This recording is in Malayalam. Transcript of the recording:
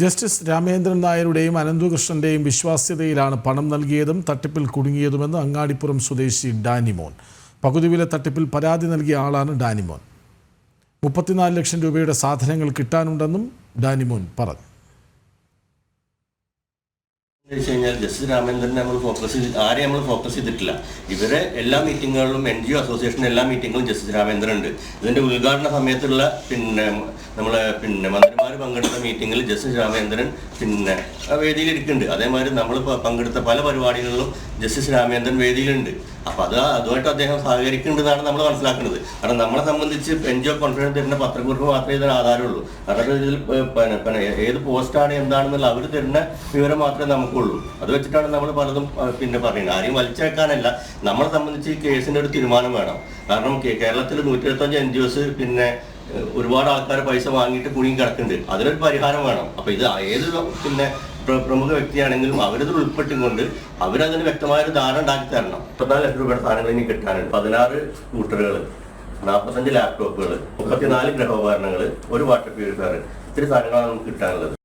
ജസ്റ്റിസ് രാമേന്ദ്രൻ നായരുടെയും അനന്തുകൃഷ്ണന്റെയും വിശ്വാസ്യതയിലാണ് പണം നൽകിയതും തട്ടിപ്പിൽ കുടുങ്ങിയതുമെന്ന് അങ്ങാടിപ്പുറം സ്വദേശി ഡാനിമോൻ. പകുതി വില തട്ടിപ്പിൽ പരാതി നൽകിയ ആളാണ് ഡാനിമോൻ. മുപ്പത്തിനാല് ലക്ഷം രൂപയുടെ സാധനങ്ങൾ കിട്ടാനുണ്ടെന്നും ഡാനിമോൻ പറഞ്ഞു. വെച്ച് കഴിഞ്ഞാൽ ജസ്റ്റിസ് രാമേന്ദ്രനെ നമ്മൾ ഫോക്കസ് ചെയ്ത് ആരെ നമ്മൾ ഫോക്കസ് ചെയ്തിട്ടില്ല. ഇവരെ എല്ലാ മീറ്റിങ്ങുകളിലും എൻ ജി ഒ അസോസിയേഷൻ എല്ലാ മീറ്റിങ്ങുകളും ജസ്റ്റിസ് രാമേന്ദ്രൻ ഉണ്ട്. ഇതിന്റെ ഉദ്ഘാടന സമയത്തുള്ള പിന്നെ നമ്മളെ പിന്നെ മന്ത്രിമാർ പങ്കെടുത്ത മീറ്റിങ്ങിൽ ജസ്റ്റിസ് രാമേന്ദ്രൻ പിന്നെ ഇരിക്കുന്നുണ്ട് അതേമാതിരി നമ്മൾ പങ്കെടുത്ത പല പരിപാടികളിലും ജസ്റ്റിസ് രാമേന്ദ്രൻ വേദിയിലുണ്ട്. അപ്പൊ അത് അതുമായിട്ട് അദ്ദേഹം സഹകരിക്കുന്നുണ്ടെന്നാണ് നമ്മൾ മനസ്സിലാക്കുന്നത്. കാരണം നമ്മളെ സംബന്ധിച്ച് എൻ ജി ഒ കോൺഫിഡൻസ് തരുന്ന പത്രക്കുറിപ്പ് മാത്രമേ ഇതിന് ആധാരമുള്ളൂ. കാരണം ഇതിൽ ഏത് പോസ്റ്റാണ് എന്താണെന്നുള്ള അവർ തരുന്ന വിവരം മാത്രമേ നമുക്കുള്ളൂ. അത് വെച്ചിട്ടാണ് നമ്മൾ പലതും പിന്നെ പറയുന്നത്. ആരെയും വലിച്ചേക്കാനല്ല നമ്മളെ സംബന്ധിച്ച് ഈ കേസിന്റെ ഒരു തീരുമാനം വേണം. കാരണം കേരളത്തിൽ നൂറ്റി എഴുപത്തഞ്ച് എൻ ജി ഒസ് പിന്നെ ഒരുപാട് ആൾക്കാർ പൈസ വാങ്ങിയിട്ട് കുടുങ്ങി കിടക്കുന്നുണ്ട്. അതിനൊരു പരിഹാരം വേണം. അപ്പൊ ഇത് ഏത് പിന്നെ പ്രമുഖ വ്യക്തിയാണെങ്കിലും അവരത് ഉൾപ്പെട്ടുകൊണ്ട് അവരതിന് വ്യക്തമായ ഒരു ധാരണ ഉണ്ടാക്കി തരണം. മുപ്പത്തിനാല് ലക്ഷം രൂപയുടെ സാധനങ്ങൾ ഇനി കിട്ടാനുണ്ട്. പതിനാറ് സ്കൂട്ടറുകൾ നാൽപ്പത്തഞ്ച് ലാപ്ടോപ്പുകൾ മുപ്പത്തിനാല് ഗ്രഹോപകരണങ്ങൾ ഒരു വാട്ടർ പ്യൂരിഫയർ ഇത്തിരി സാധനങ്ങളാണ് നമുക്ക് കിട്ടാനുള്ളത്.